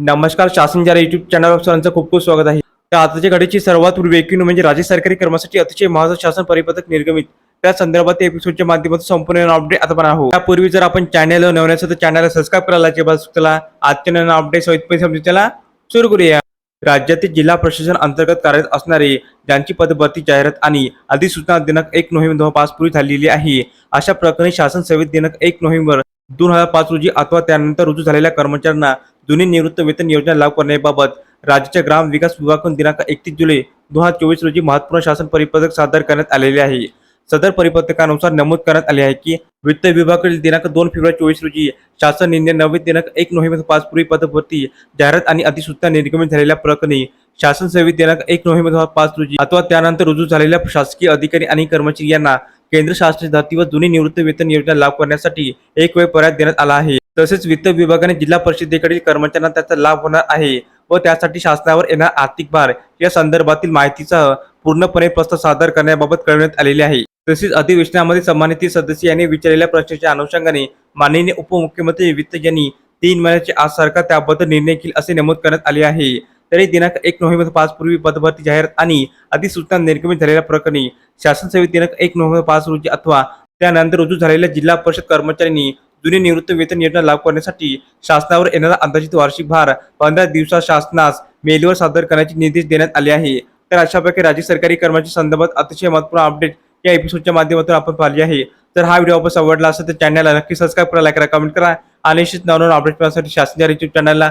नमस्कार शासन ज्या युट्यूब चॅनलवर सर्वांचं खूप खूप स्वागत आहे. तर आताच्या घडीची सर्वात ब्रेकिंग म्हणजे राज्य सरकारी कर्मचारी अतिशय महत्वाचं शासन परिपत्रक निर्गमित. त्या संदर्भात एपिसोडच्या माध्यमातून संपूर्ण अपडेट आता पण आहोत. त्यापूर्वी जर आपण चॅनल नवीन असेल तर चॅनलला सबस्क्राईब करायला बस चला. आजच्या नवीन अपडेट सहित समजून त्याला सुरू करूया. राज्यातील जिल्हा प्रशासन अंतर्गत कार्यरत असणारे ज्यांची पदभरती जाहिरात आणि अधिसूचना दिनांक एक नोव्हेंबर दोन पाच पूर्वी झालेली आहे अशा प्रकरणी शासन सेवेत दिनांक एक नोव्हेंबर दोन हजार पाच रोजी अथवा त्यानंतर रुजू झालेल्या कर्मचाऱ्यांना जुनी निवृत्त वेतन योजना लागू करण्याबाबत राज्याच्या ग्राम विकास विभागाकडून दिनांक एकतीस जुलै दोन हजार चोवीस रोजी महत्त्वपूर्ण शासन परिपत्रक सादर करण्यात आलेले आहे. सदर परिपत्रकानुसार नमूद करण्यात आले आहे की वित्त विभागाकडील दिनांक दोन फेब्रुवारी चोवीस रोजी शासन निर्णय नवे दिनांक एक नोव्हेंबर पाच पूर्वी पदभरती जाहिरात आणि अधिसूचना निर्गमित झालेल्या प्रकरणी शासन सेवेत दिनांक एक नोव्हेंबर पाच रोजी अथवा त्यानंतर रुजू झालेल्या शासकीय अधिकारी आणि कर्मचारी यांना केंद्र शासनाच्या धर्तीवर जुनी निवृत्त वेतन योजना लागू करण्यासाठी एक वेळ पर्याय देण्यात आला आहे. तसेच वित्त विभागाने जिल्हा परिषदेकडील कर्मचाऱ्यांना त्याचा लाभ होणार आहे व त्यासाठी शासनावर येणार आर्थिक भार या संदर्भातील माहितीसह पूर्णपणे प्रस्ताव सादर करण्याबाबत कळवण्यात आलेले आहे. तसेच अधिवेशनामध्ये सन्मानित सदस्य यांनी विचारलेल्या प्रश्नाच्या अनुषंगाने माननीय उपमुख्यमंत्री वित्त यांनी तीन महिन्याचे आज सरकार त्याबद्दल निर्णय घेईल असे नमूद करण्यात आले आहे. तरी दिनांक एक नोव्हेंबर पाच पूर्वी पदभरती जाहिरात आणि अधिसूचना निर्गमित झालेल्या प्रकरणी शासन सेवेत दिनांक एक नोव्हेंबर पाच रोजी अथवा त्यानंतर रुजू झालेल्या जिल्हा परिषद कर्मचाऱ्यांनी जुनी निवृत्त वेतन योजना लागू करण्यासाठी शासनावर येणारा अंदाजित वार्षिक भार पंधरा दिवसात शासनास मेलवर सादर करण्याचे निर्देश देण्यात आले आहे. तर अशा प्रकारे राज्य सरकारी कर्मचारी संदर्भात अतिशय महत्त्वपूर्ण अपडेट या एपिसोडच्या माध्यमातून आपण पाहिली आहे. तर हा व्हिडिओ आपण आवडला असेल तर चॅनलला नक्की सबस्क्राईब करा लाईक करा कमेंट करा आणि निश्चित नवनवीन अपडेट मिळण्यासाठी शासनाच्या युट्यूब चॅनलला